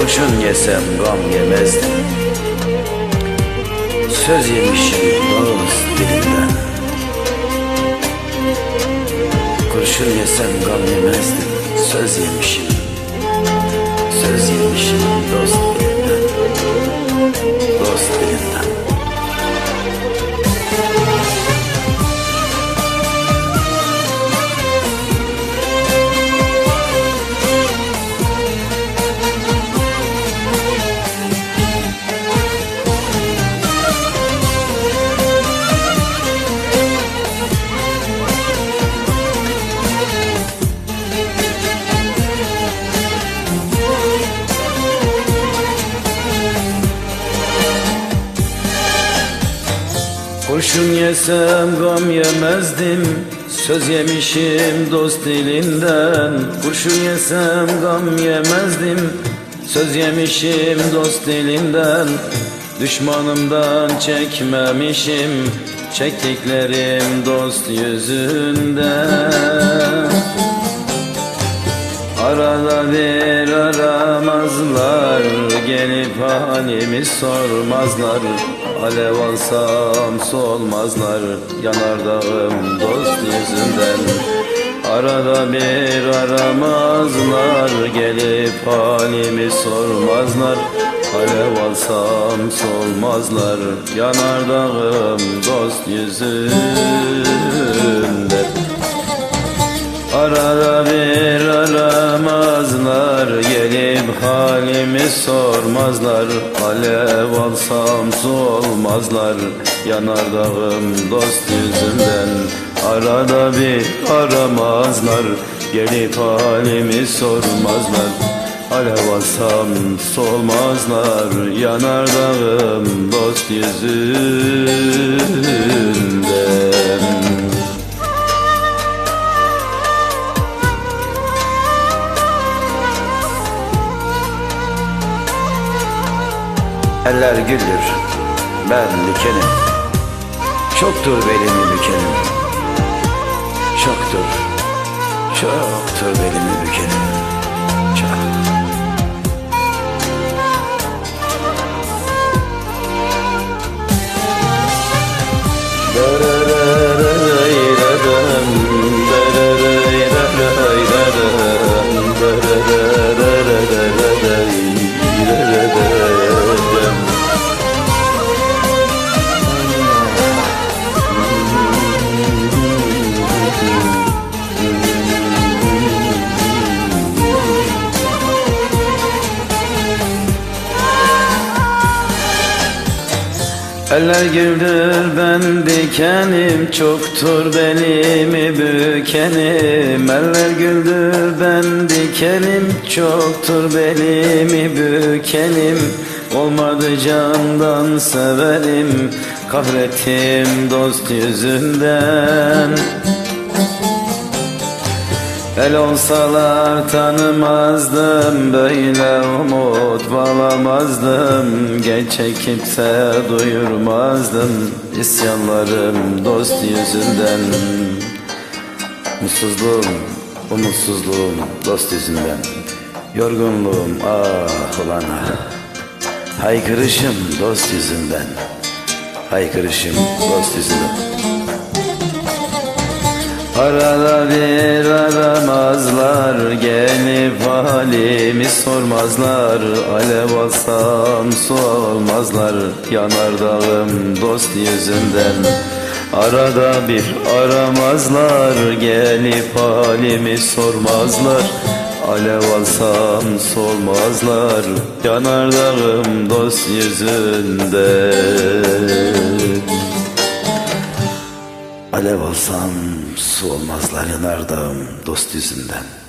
Kurşun yesem gam yemezdim Söz yemişim dost dilinden. Kurşun yesem gam yemezdim. Söz yemişim. Söz yemişim dost Kurşun yesem gam yemezdim Söz yemişim dost dilinden. Kurşun yesem gam yemezdim Söz yemişim dost dilinden. Düşmanımdan çekmemişim Çektiklerim dost yüzünden. Arada bir aramazlar Gelip halimi sormazlar Alev alsam solmazlar Yanardağım dost yüzünden. Arada bir aramazlar Gelip halimi sormazlar. Alev alsam solmazlar Yanardağım dost yüzünden halimi sormazlar Alev alsam su olmazlar. Yanardağım dost yüzünden Arada bir aramazlar. Gelip halimi sormazlar Alev alsam solmazlar Yanardağım dost yüzünden Eller güldür, ben dikenim Çoktur belimi bükenim Çoktur, çoktur belimi bükenim Eller güldür ben dikenim Çoktur belimi bükenim. Eller güldür ben dikenim Çoktur belimi bükenim. Olmadı candan severim Kahrettim dost yüzünden El olsalar tanımazdım Böyle umut bağlamazdım Geç çekipse duyurmazdım İsyanlarım dost yüzünden. Mutsuzluğum, umutsuzluğum dost yüzünden. Yorgunluğum ah ulan. Ah Haykırışım dost yüzünden. Haykırışım dost yüzünden Arada bir aramazlar Gelip halimi sormazlar. Alev alsam su olmazlar Yanardağım dost yüzünden. Arada bir aramazlar Gelip halimi sormazlar. Alev alsam solmazlar Yanardağım dost yüzünden Alev alsam su olmazlar yanardağım dost yüzünden